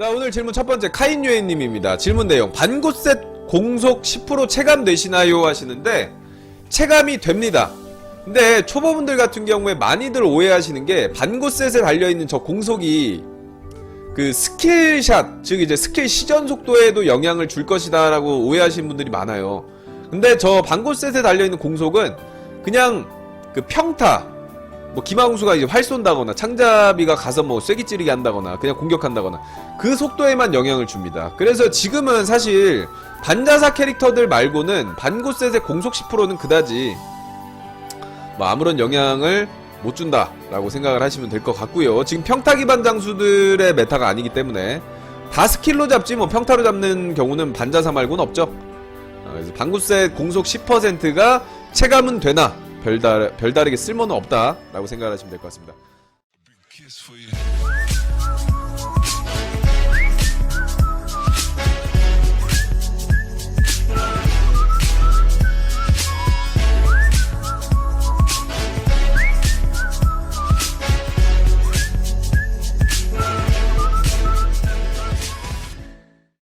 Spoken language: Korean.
자 오늘 질문 첫 번째 카인유엔님입니다. 질문 내용 반고셋 공속 10% 체감 되시나요 하시는데 체감이 됩니다. 근데 초보분들 같은 경우에 많이들 오해하시는 게 반고셋에 달려있는 저 공속이 그 스킬샷 즉 이제 스킬 시전 속도에도 영향을 줄 것이다 라고 오해하시는 분들이 많아요. 근데 저 반고셋에 달려있는 공속은 그냥 그 평타 뭐 김하웅수가 이제 활 쏜다거나 창자비가 가서 뭐 쐐기 찌르기 한다거나 그냥 공격한다거나 그 속도에만 영향을 줍니다. 그래서 지금은 사실 반자사 캐릭터들 말고는 반고셋의 공속 10%는 그다지 뭐 아무런 영향을 못 준다라고 생각을 하시면 될 것 같고요. 지금 평타 기반 장수들의 메타가 아니기 때문에 다 스킬로 잡지 뭐 평타로 잡는 경우는 반자사 말고는 없죠. 어, 그래서 반고셋 공속 10%가 체감은 되나 별다, 별다르게 쓸모는 없다라고 생각을 하시면 될 것 같습니다.